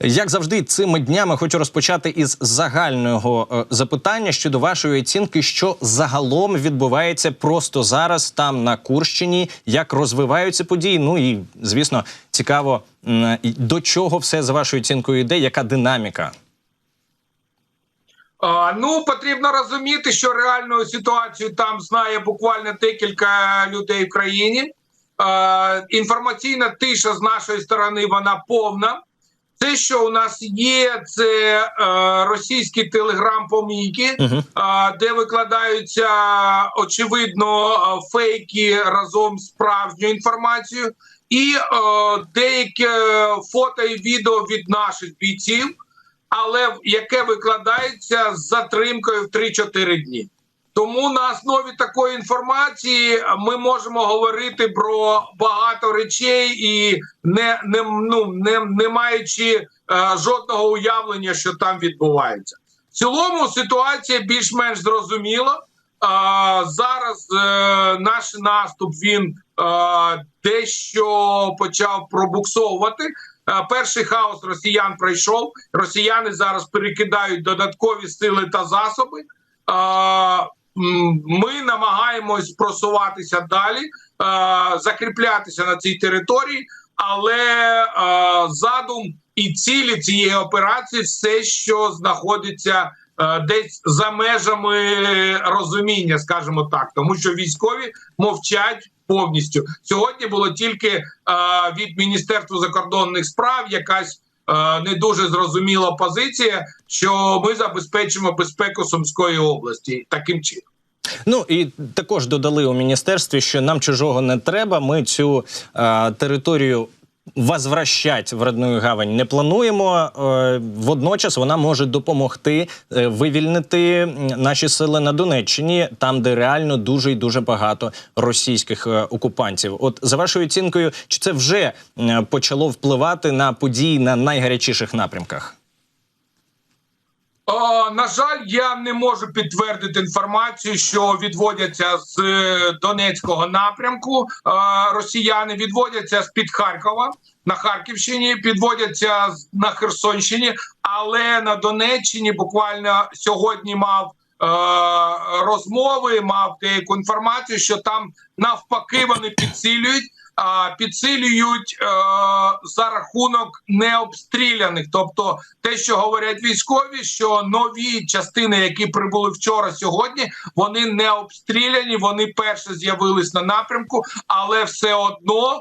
Як завжди, цими днями хочу розпочати із загального е, запитання щодо вашої оцінки, що загалом відбувається просто зараз там на Курщині, як розвиваються події. Ну і звісно, цікаво до чого все за вашою оцінкою йде, яка динаміка. Ну потрібно розуміти, що реальну ситуацію там знає буквально декілька людей в країні. Інформаційна тиша з нашої сторони вона повна. Це, що у нас є, це е, російські телеграм-помійки, Угу. а, де викладаються очевидно е, фейки разом з справжньою інформацією, і е, деякі фото і відео від наших бійців, але яке викладається з затримкою в 3-4 дні. Тому на основі такої інформації ми можемо говорити про багато речей і не, не, ну, не, не маючи е, жодного уявлення, що там відбувається. В цілому ситуація більш-менш зрозуміла. А, зараз е, наш наступ він е, дещо почав пробуксовувати. Е, перший хаос росіян пройшов. Росіяни зараз перекидають додаткові сили та засоби. Е, ми намагаємось просуватися далі, е, закріплятися на цій території, але е, задум і цілі цієї операції все, що знаходиться е, десь за межами розуміння, скажімо так, тому що військові мовчать повністю. Сьогодні було тільки е, від Міністерства закордонних справ якась не дуже зрозуміла позиція, що ми забезпечимо безпеку Сумської області таким чином. Ну і також додали у міністерстві, що нам чужого не треба. Ми цю е, територію возвращать в родную гавань не плануємо. Е, водночас вона може допомогти е, вивільнити наші сили на Донеччині, там, де реально дуже і дуже багато російських е, окупантів. От за вашою оцінкою, чи це вже почало впливати на події на найгарячіших напрямках? О, на жаль, я не можу підтвердити інформацію, що відводяться з е, Донецького напрямку. Е, росіяни відводяться з під Харкова на Харківщині, підводяться на Херсонщині, але на Донеччині буквально сьогодні мав. е, Розмови мав деяку інформацію, що там навпаки вони підсилюють, підсилюють е, за рахунок необстріляних. Тобто, те, що говорять військові, що нові частини, які прибули вчора, сьогодні, вони не обстріляні. Вони перше з'явились на напрямку, але все одно е,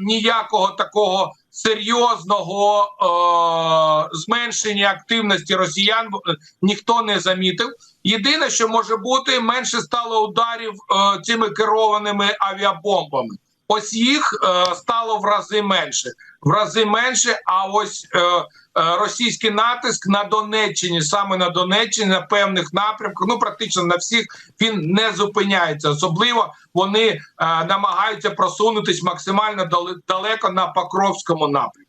ніякого такого серйозного е, зменшення активності росіян е, ніхто не замітив. Єдине, що може бути, менше стало ударів е, цими керованими авіабомбами. Ось їх е, стало в рази менше, в рази менше. А ось е, е, російський натиск на Донеччині, саме на Донеччині, на певних напрямках, ну практично на всіх він не зупиняється. Особливо вони е, намагаються просунутись максимально далеко на Покровському напрямку.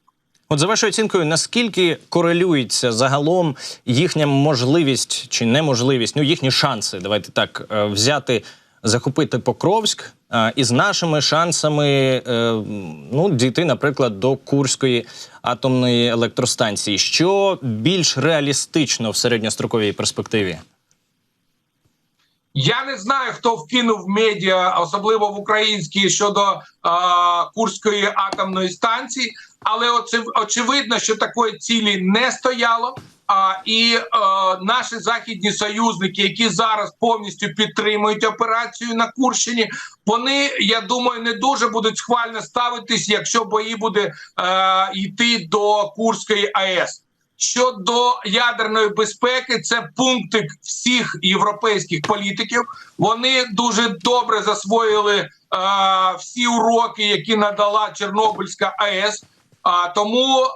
От за вашою оцінкою, наскільки корелюється загалом їхня можливість чи неможливість, ну їхні шанси, давайте так е, взяти, захопити Покровськ е, із нашими шансами е, ну, дійти, наприклад, до Курської атомної електростанції, що більш реалістично в середньостроковій перспективі? Я не знаю, хто вкинув медіа, особливо в українські щодо е, Курської атомної станції, але очевидно, що такої цілі не стояло. А і е, наші західні союзники, які зараз повністю підтримують операцію на Курщині, вони я думаю не дуже будуть схвально ставитись, якщо бої буде е, йти до Курської АЕС. Щодо ядерної безпеки, це пунктик всіх європейських політиків. Вони дуже добре засвоїли е, всі уроки, які надала Чорнобильська АЕС. А тому е,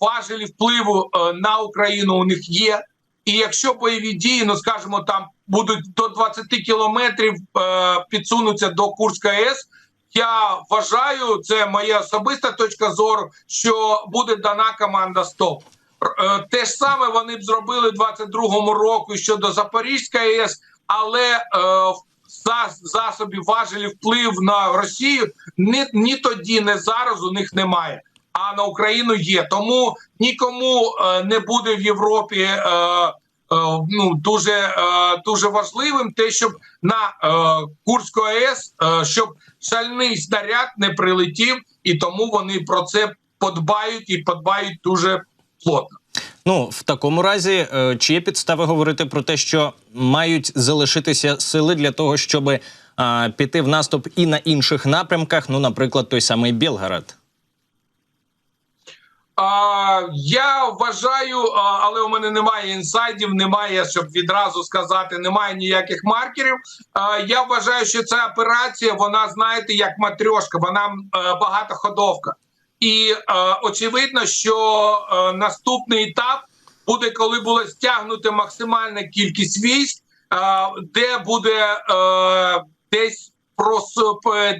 важелі впливу е, на Україну у них є. І якщо бойові дії, ну скажімо, там будуть до 20 кілометрів е, підсунуться до Курської АЕС, я вважаю, це моя особиста точка зору, що буде дана команда СТОП. Е, Те ж саме вони б зробили в 22-му року щодо Запорізької АЕС, але е, за засобів важелі вплив на Росію ні, ні тоді, ні зараз у них немає. А на Україну є. Тому нікому е, не буде в Європі. Е, е, Ну дуже дуже важливим те, щоб на Курську АЕС, щоб шальний снаряд не прилетів, і тому вони про це подбають і подбають дуже плотно. Ну, в такому разі, чи є підстави говорити про те, що мають залишитися сили для того, щоб е, піти в наступ і на інших напрямках, ну, наприклад, той самий Білгород? А, я вважаю, але у мене немає інсайдів, немає, щоб відразу сказати, немає ніяких маркерів. А, я вважаю, що ця операція, вона знаєте, як матрьошка, вона е, багатоходовка. І е, очевидно, що е, наступний етап буде, коли буде стягнута максимальна кількість військ, е, де буде е, десь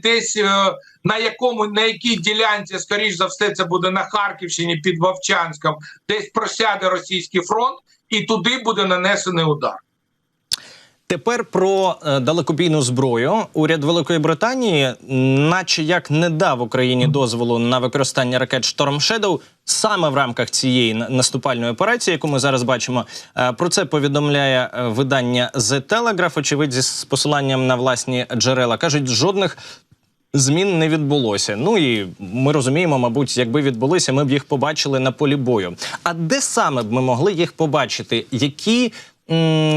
десь е, на якому на якій ділянці, скоріш за все, це буде на Харківщині під Вовчанськом, десь просяде російський фронт, і туди буде нанесений удар. Тепер про е, далекобійну зброю. Уряд Великої Британії, наче як не дав Україні дозволу на використання ракет Storm Shadow саме в рамках цієї наступальної операції, яку ми зараз бачимо. Е, Про це повідомляє е, видання The Telegraph, очевидь, з посиланням на власні джерела. кажуть, жодних. Змін не відбулося. Ну і ми розуміємо, мабуть, якби відбулися, ми б їх побачили на полі бою. А де саме б ми могли їх побачити? Які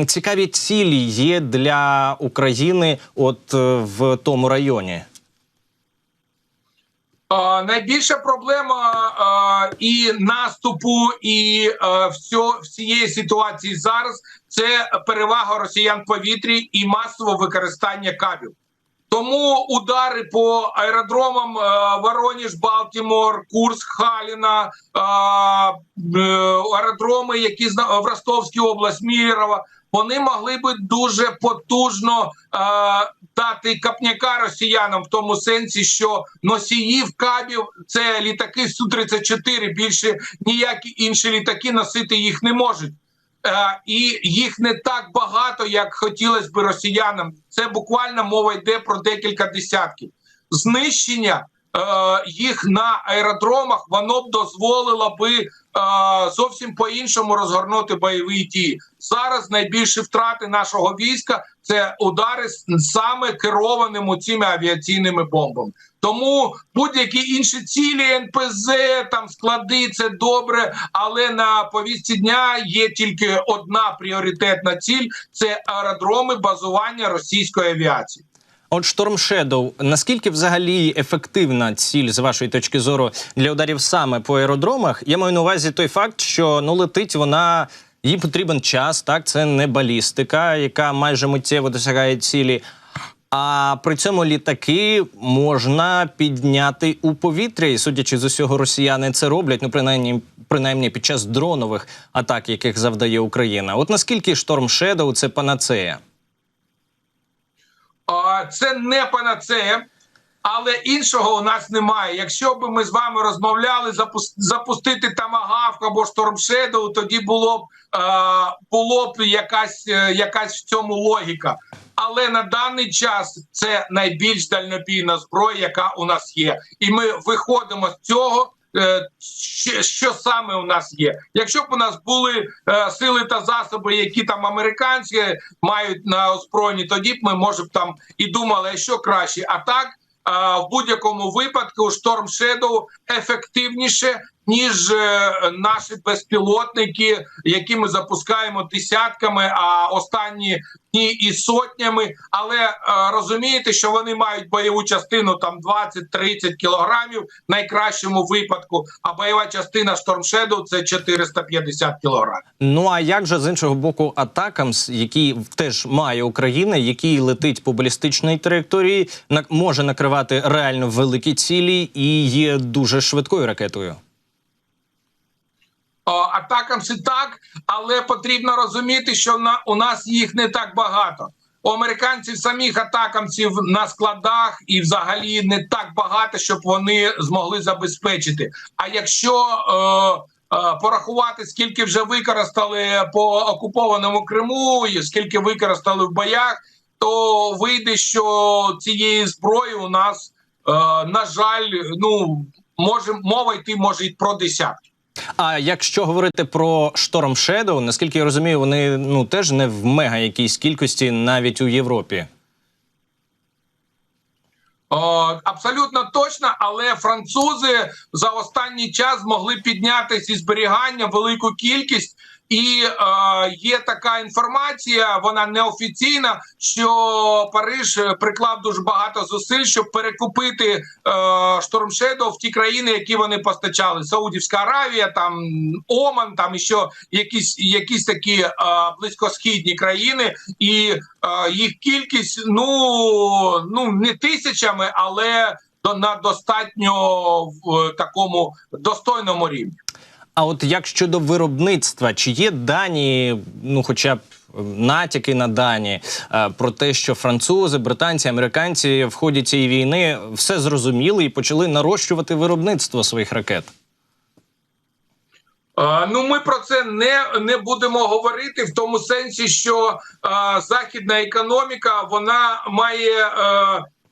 цікаві цілі є для України, от е, в тому районі? Найбільша проблема а, і наступу, і а, всьо, всієї ситуації зараз це перевага росіян в повітрі і масове використання кабів. Тому удари по аеродромам е, Вороніж, Балтімор, Курск, Халіна, е, е, аеродроми, які в Ростовській області, Мірова, вони могли би дуже потужно дати капняка росіянам в тому сенсі, що носіїв кабів це літаки су 34 більше ніякі інші літаки носити їх не можуть. Е, і їх не так багато, як хотілося б росіянам. Це буквально мова йде про декілька десятків. Знищення е, їх на аеродромах воно б дозволило би е, зовсім по-іншому розгорнути бойові дії. Зараз найбільші втрати нашого війська це удари саме керованими цими авіаційними бомбами. Тому будь-які інші цілі НПЗ, там склади, це добре. Але на повістці дня є тільки одна пріоритетна ціль: це аеродроми базування російської авіації. От Storm Shadow, наскільки взагалі ефективна ціль з вашої точки зору для ударів саме по аеродромах? Я маю на увазі той факт, що ну летить вона. Їй потрібен час, так це не балістика, яка майже миттєво досягає цілі. А при цьому літаки можна підняти у повітря, і судячи з усього, росіяни це роблять. Ну, принаймні, принаймні під час дронових атак, яких завдає Україна. От наскільки Storm Shadow – це панацея? Це не панацея, але іншого у нас немає. Якщо б ми з вами розмовляли, запус- запустити тамагавк або штормшедоу, тоді було б було б якась, е, якась в цьому логіка. Але на даний час це найбільш дальнобійна зброя, яка у нас є, і ми виходимо з цього. е, Що, саме у нас є? Якщо б у нас були е, сили та засоби, які там американські мають на озброєнні, тоді б ми може б там і думали, що краще. А так е, в будь-якому випадку Storm Shadow ефективніше ніж е, наші безпілотники, які ми запускаємо десятками, а останні дні і сотнями. Але е, розумієте, що вони мають бойову частину там 20-30 кілограмів в найкращому випадку. А бойова частина Shadow – це 450 кілограмів. Ну а як же з іншого боку, Атакамс, який теж має Україна, який летить по балістичній траєкторії, може накривати реально великі цілі і є дуже швидкою ракетою. Атакам це так, але потрібно розуміти, що на у нас їх не так багато. У американців самих атакамців на складах і взагалі не так багато, щоб вони змогли забезпечити. А якщо е, е, порахувати, скільки вже використали по окупованому Криму, і скільки використали в боях, то вийде, що цієї зброї у нас, е, на жаль, ну може мова йти може й про десятки. А якщо говорити про Storm Shadow, наскільки я розумію, вони ну теж не в мега якійсь кількості навіть у Європі. Абсолютно точно, але французи за останній час змогли підняти зі зберігання велику кількість. І е, є така інформація, вона неофіційна, що Париж приклав дуже багато зусиль, щоб перекупити е, Storm в ті країни, які вони постачали: Саудівська Аравія, там Оман, там і ще якісь якісь такі е, близькосхідні країни, і е, їх кількість ну ну не тисячами, але до на достатньо в такому достойному рівні. А от як щодо виробництва, чи є дані, ну хоча б натяки на дані е, про те, що французи, британці, американці в ході цієї війни все зрозуміли і почали нарощувати виробництво своїх ракет? Ну, ми про це не не будемо говорити в тому сенсі, що е, західна економіка вона має е,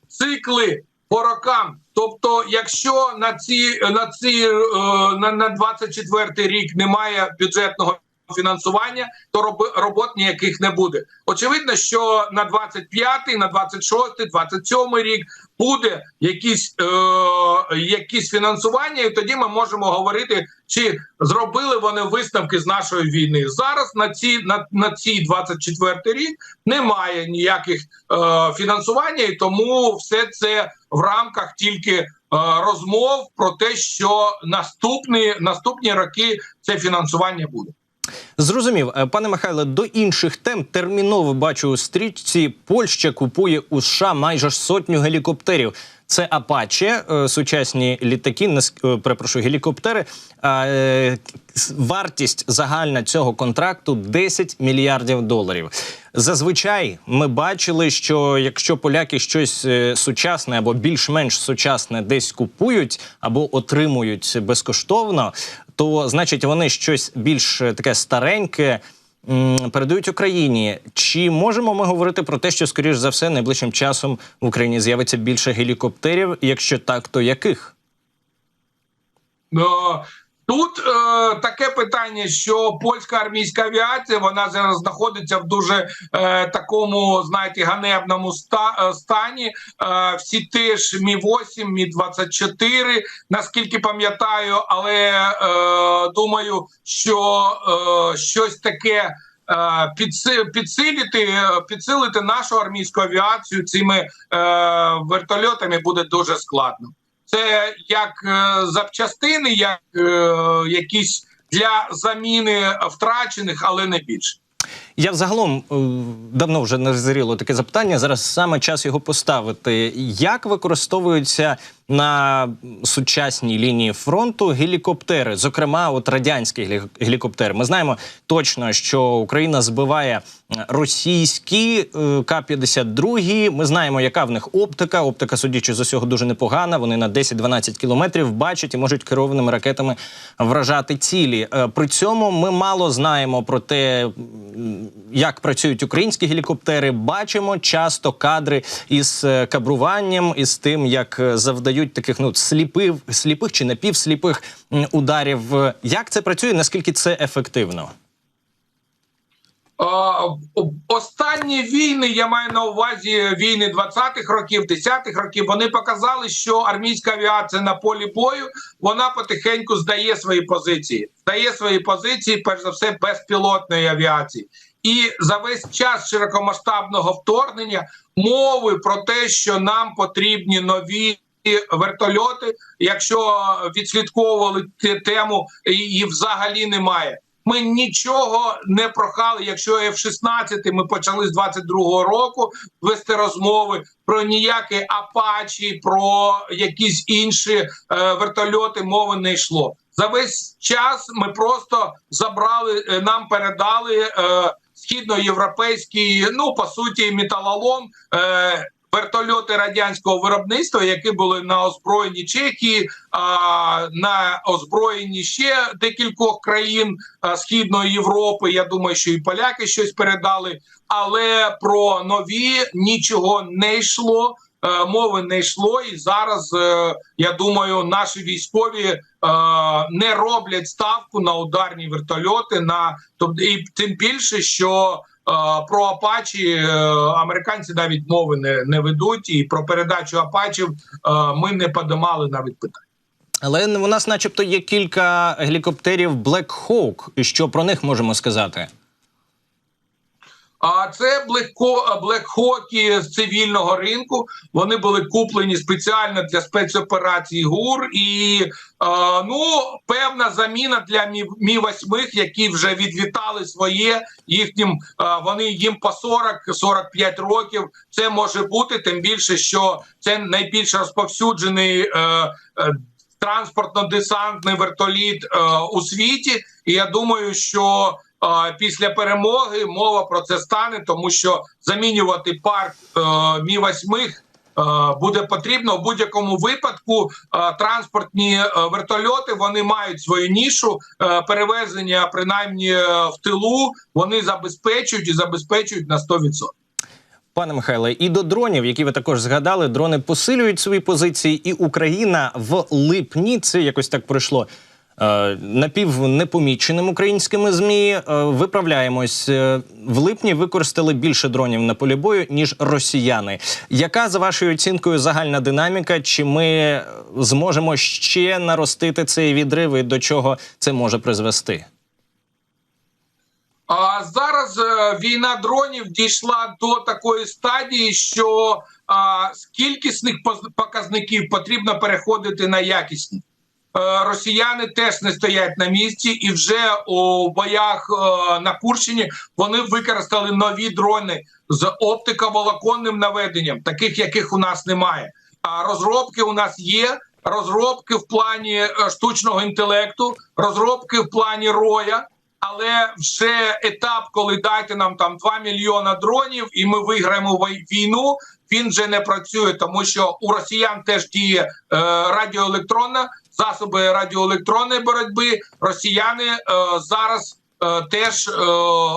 цикли по рокам. Тобто, якщо на ці на ці е, на, на 24 рік немає бюджетного фінансування, то роб, робот ніяких не буде. Очевидно, що на 25, на 26, 27 рік буде якісь е, якісь фінансування, і тоді ми можемо говорити, чи зробили вони висновки з нашої війни. Зараз на ці на, на ці 24 рік немає ніяких е, фінансування, і тому все це в рамках тільки е, розмов про те, що наступні наступні роки це фінансування буде. Зрозумів, Е, пане Михайле, до інших тем терміново бачу у стрічці. Польща купує у США майже сотню гелікоптерів. Це Апаче, е, сучасні літаки, е, перепрошую, гелікоптери. Вартість загальна цього контракту 10 мільярдів доларів. Зазвичай ми бачили, що якщо поляки щось сучасне або більш-менш сучасне десь купують або отримують безкоштовно, то значить вони щось більш е, таке стареньке передають Україні. Чи можемо ми говорити про те, що скоріш за все найближчим часом в Україні з'явиться більше гелікоптерів? Якщо так, то яких? Е, Тут е, таке питання, що польська армійська авіація вона зараз знаходиться в дуже е, такому, знаєте, ганебному ста, е, стані. Е, всі теж мі 8 мі 24 наскільки пам'ятаю, але е, думаю, що е, щось таке. е, підси- Підсилити, е, підсилити нашу армійську авіацію цими е, вертольотами буде дуже складно. Це як е, запчастини, як е, якісь для заміни втрачених, але не більше. Я взагалом е, давно вже назріло таке запитання. Зараз саме час його поставити. Як використовуються на сучасній лінії фронту гелікоптери, зокрема, от радянські гелі- гелікоптери? Ми знаємо точно, що Україна збиває російські е, К-52. Ми знаємо, яка в них оптика. Оптика, судячи з усього, дуже непогана. Вони на 10-12 кілометрів бачать і можуть керованими ракетами вражати цілі. Е, При цьому ми мало знаємо про те, як працюють українські гелікоптери. Бачимо часто кадри із е, кабруванням, із тим, як е, завдають таких ну сліпих, сліпих чи напівсліпих ударів. Е, Як це працює? Наскільки це ефективно? Останні війни, я маю на увазі війни 20-х років, 10-х років. Вони показали, що армійська авіація на полі бою вона потихеньку здає свої позиції, здає свої позиції, перш за все, безпілотної авіації. І за весь час широкомасштабного вторгнення мови про те, що нам потрібні нові. Вертольоти, якщо відслідковували те- тему, її взагалі немає. Ми нічого не прохали. Якщо F-16 ми почали з 22-го року вести розмови про ніякі апачі, про якісь інші е, вертольоти мови не йшло. За весь час ми просто забрали, е, нам передали е, східноєвропейський, ну по суті, металолом. Е, Вертольоти радянського виробництва, які були на озброєнні Чехії, а, на озброєнні ще декількох країн Східної Європи. Я думаю, що і поляки щось передали, але про нові нічого не йшло. Е, мови не йшло. І зараз е, я думаю, наші військові е, не роблять ставку на ударні вертольоти. На тобто і тим більше, що про Апачі американці навіть мови не, не ведуть, і про передачу Апачів ми не подимали навіть питання. Але у нас, начебто, є кілька гелікоптерів Black Hawk. Що про них можемо сказати? А це блекхокі з цивільного ринку. Вони були куплені спеціально для спецоперації ГУР, і е, ну певна заміна для мі, мі 8 які вже відлітали своє їхнім. Е, вони їм по 40-45 років. Це може бути тим більше, що це найбільш розповсюджений. Е, е, Транспортно-десантний вертоліт е, у світі, і я думаю, що після перемоги мова про це стане, тому що замінювати парк е, мі 8 е, буде потрібно в будь-якому випадку. Е, транспортні вертольоти вони мають свою нішу перевезення, принаймні в тилу. Вони забезпечують і забезпечують на 100%. Пане Михайле, і до дронів, які ви також згадали, дрони посилюють свої позиції, і Україна в липні це якось так пройшло. Е, Напівнепоміченим українськими змі Е, виправляємось Е, в липні. Використали більше дронів на полі бою ніж росіяни. Яка за вашою оцінкою загальна динаміка? Чи ми зможемо ще наростити цей відрив і до чого це може призвести? А зараз війна дронів дійшла до такої стадії, що а, з кількісних показників потрібно переходити на якісні. Е, Росіяни теж не стоять на місці, і вже у боях е, на Курщині вони використали нові дрони з оптиковолоконним наведенням, таких яких у нас немає. А розробки у нас є. Розробки в плані е, штучного інтелекту, розробки в плані роя. Але вже етап, коли дайте нам там 2 мільйона дронів, і ми виграємо війну. Він вже не працює, тому що у росіян теж діє е, радіоелектронна засоби радіоелектронної боротьби. Росіяни е, зараз е, теж е,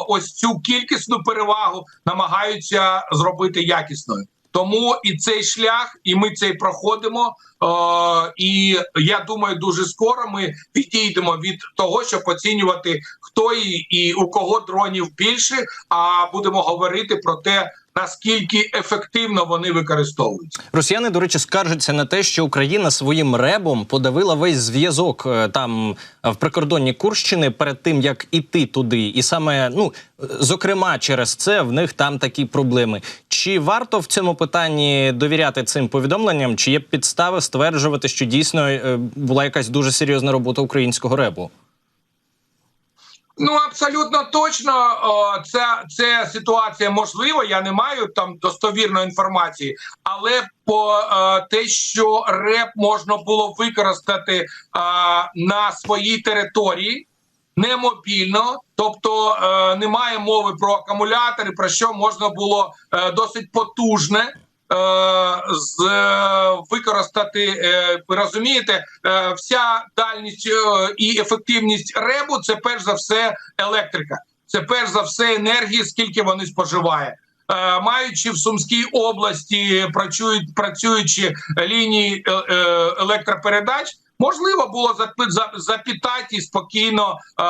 ось цю кількісну перевагу намагаються зробити якісною. Тому і цей шлях, і ми цей проходимо. Е, і я думаю, дуже скоро ми відійдемо від того, щоб оцінювати хто і, і у кого дронів більше. А будемо говорити про те, наскільки ефективно вони використовуються. Росіяни, до речі, скаржаться на те, що Україна своїм ребом подавила весь зв'язок е, там е, в прикордонні Курщини перед тим, як іти туди, і саме ну зокрема через це в них там такі проблеми. Чи варто в цьому питанні довіряти цим повідомленням? Чи є підстави стверджувати, що дійсно е, була якась дуже серйозна робота українського ребу? Ну абсолютно точно, ця, ця ситуація можлива. Я не маю там достовірної інформації, але по е, те, що РЕП можна було використати е, на своїй території. Не мобільно, тобто е, немає мови про акумулятори, про що можна було е, досить потужне з е, використати. Е, ви розумієте, е, вся дальність е, і ефективність ребу це перш за все електрика. Це перш за все енергії, скільки вони споживає. Е, Маючи в Сумській області працюють працюючі лінії е, е, електропередач, можливо було запи- за- запитати спокійно е,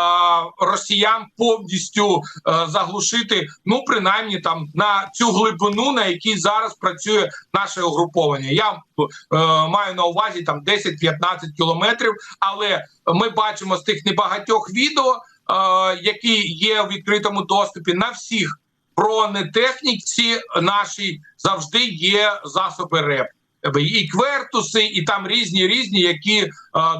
росіян повністю заглушити, ну принаймні там на цю глибину, на якій зараз працює наше угруповання. Я е, маю на увазі там 10-15 кілометрів, але ми бачимо з тих небагатьох відео, які є в відкритому доступі на всіх бронетехніці нашій завжди є засоби РЕП. І квертуси, і там різні різні, які е,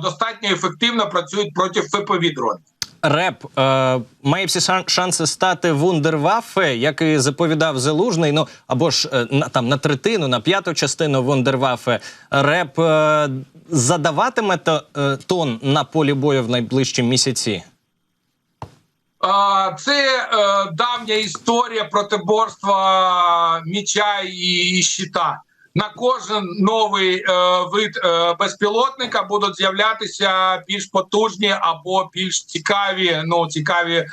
достатньо ефективно працюють проти ФПВ дронів. Реп е, має всі шан- шанси стати вундерваффе, як і заповідав Залужний. Ну або ж е, на там на третину, на п'яту частину вундерваффе. Реп е, задаватиме то, е, тон на полі бою в найближчі місяці. Це е, давня історія протиборства міча і, і щита. На кожен новий е, вид е, безпілотника будуть з'являтися більш потужні або більш цікаві, ну цікаві е,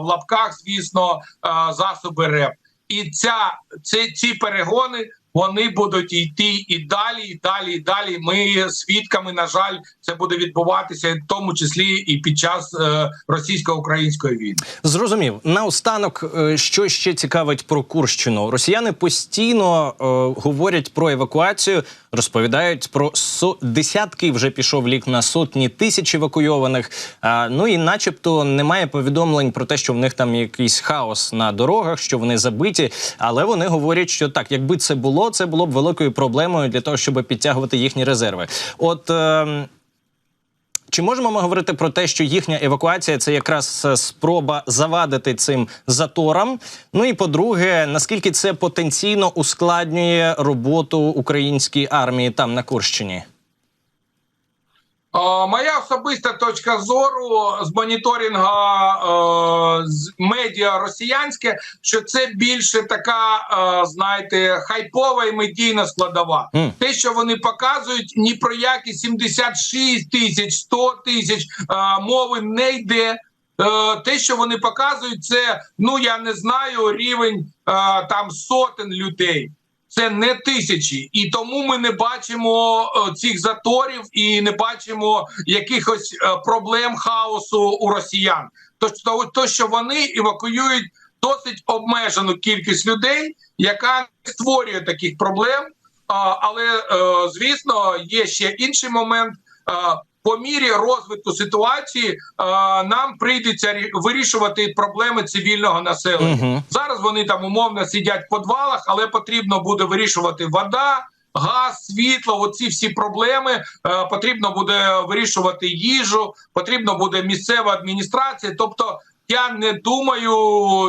в лапках, звісно, е, засоби РЕП. І ця ці, ці перегони вони будуть йти і далі, і далі, і далі. Ми свідками, на жаль, це буде відбуватися, в тому числі і під час е, російсько-української війни. Зрозумів. Наостанок, е, що ще цікавить про Курщину. Росіяни постійно е, говорять про евакуацію, розповідають про со десятки вже пішов лік на сотні тисяч евакуйованих. А, ну і, начебто, немає повідомлень про те, що в них там якийсь хаос на дорогах, що вони забиті. Але вони говорять, що так, якби це було, це було б великою проблемою для того, щоб підтягувати їхні резерви. От. Е, чи можемо ми говорити про те, що їхня евакуація це якраз е, спроба завадити цим заторам? Ну і по-друге, наскільки це потенційно ускладнює роботу української армії там на Курщині? Е, Моя особиста точка зору з моніторинга е, з медіа росіянське, що це більше така, е, знаєте, хайпова і медійна складова. Мгм. Те, що вони показують, ні про які 76 тисяч, 100 тисяч мови не йде. Те, що вони показують, це ну я не знаю рівень там сотень людей. Це не тисячі, і тому ми не бачимо е, цих заторів і не бачимо якихось е, проблем хаосу у росіян. То, то, то що вони евакуюють досить обмежену кількість людей, яка не створює таких проблем. Але е, звісно, є ще інший момент. По мірі розвитку ситуації е, нам прийдеться рі- вирішувати проблеми цивільного населення. Угу. Зараз вони там умовно сидять в подвалах, але потрібно буде вирішувати вода, газ, світло. Оці всі проблеми е, потрібно буде вирішувати їжу, потрібно буде місцева адміністрація. Тобто, я не думаю,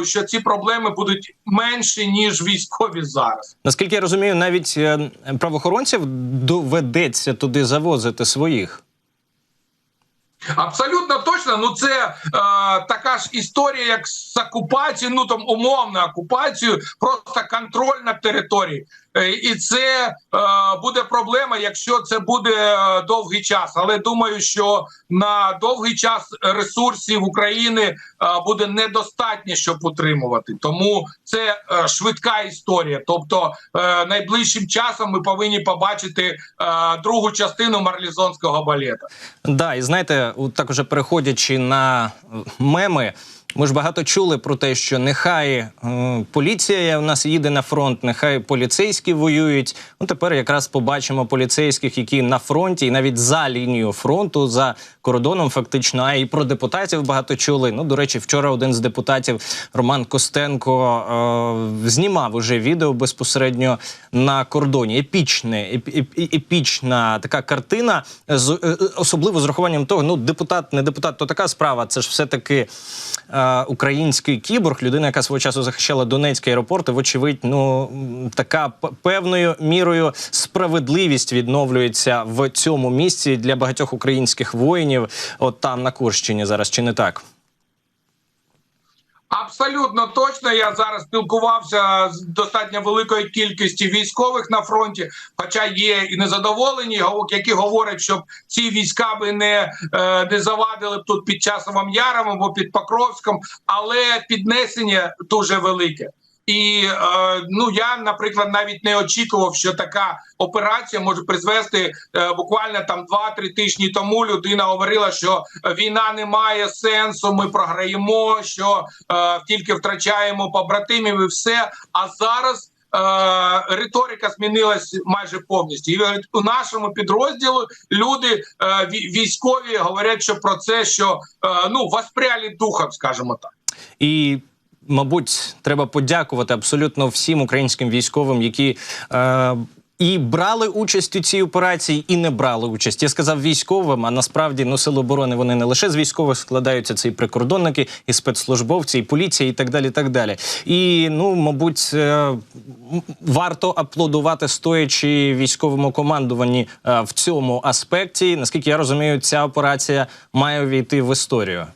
що ці проблеми будуть менші ніж військові зараз. Наскільки я розумію, навіть е, правоохоронців доведеться туди завозити своїх. Абсолютно точно. Ну це е, така ж історія, як з окупацією, ну там умовна окупацію, просто контроль над територією. Е, і це е, буде проблема, якщо це буде е, довгий час. Але думаю, що на довгий час ресурсів України буде недостатньо, щоб утримувати. Тому це швидка історія. Тобто, найближчим часом ми повинні побачити другу частину марлізонського балета. Да, і знаєте, так уже переходячи на меми. Ми ж багато чули про те, що нехай е, поліція у нас їде на фронт, нехай поліцейські воюють. Ну тепер якраз побачимо поліцейських, які на фронті, і навіть за лінією фронту, за кордоном, фактично, а і про депутатів багато чули. Ну, до речі, вчора один з депутатів Роман Костенко е, знімав уже відео безпосередньо на кордоні. Епічне, еп, еп, епічна така картина, з е, особливо з рахуванням того, ну депутат, не депутат, то така справа. Це ж все таки е, український кіборг, людина, яка свого часу захищала Донецький аеропорт. І, вочевидь, ну така певною мірою справедливість відновлюється в цьому місці для багатьох українських воїнів. От там на Курщині зараз чи не так? Абсолютно точно. Я зараз спілкувався з достатньо великою кількістю військових на фронті, хоча є і незадоволені, які говорять, щоб ці війська би не, е, не завадили б тут під часовим яром або під Покровськом, але піднесення дуже велике. І е, ну я, наприклад, навіть не очікував, що така операція може призвести е, буквально там 2-3 тижні тому. Людина говорила, що війна не має сенсу. Ми програємо, що е, тільки втрачаємо побратимів і все. А зараз. Риторика змінилась майже повністю. І у нашому підрозділі люди військові говорять, що про це, що ну воспряли духом, скажімо так. І, мабуть, треба подякувати абсолютно всім українським військовим, які. Е, і брали участь у цій операції, і не брали участь. Я сказав військовим, а насправді ну, сили оборони вони не лише з військових складаються, це і прикордонники, і спецслужбовці, і поліція, і так далі. Так далі. І ну, мабуть, е, варто аплодувати стоячи військовому командуванні е, в цьому аспекті. Наскільки я розумію, ця операція має увійти в історію.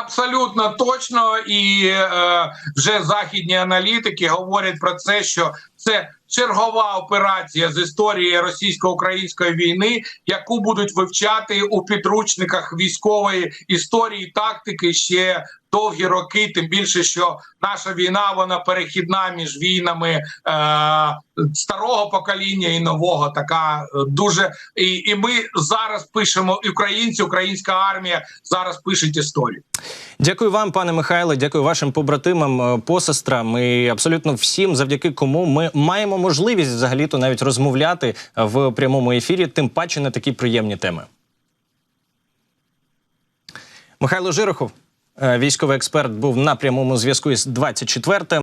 Абсолютно точно, і е, вже західні аналітики говорять про це, що це чергова операція з історії російсько-української війни, яку будуть вивчати у підручниках військової історії тактики ще довгі роки. Тим більше, що наша війна вона перехідна між війнами е, старого покоління і нового. Така е, дуже і, і ми зараз пишемо українці, українська армія зараз пишуть історію. Дякую вам, пане Михайле. Дякую вашим побратимам, е, посестрам і абсолютно всім, завдяки кому ми маємо можливість взагалі-то навіть розмовляти в прямому ефірі, тим паче на такі приємні теми. Михайло Жирохов, е, військовий експерт, був на прямому зв'язку із 24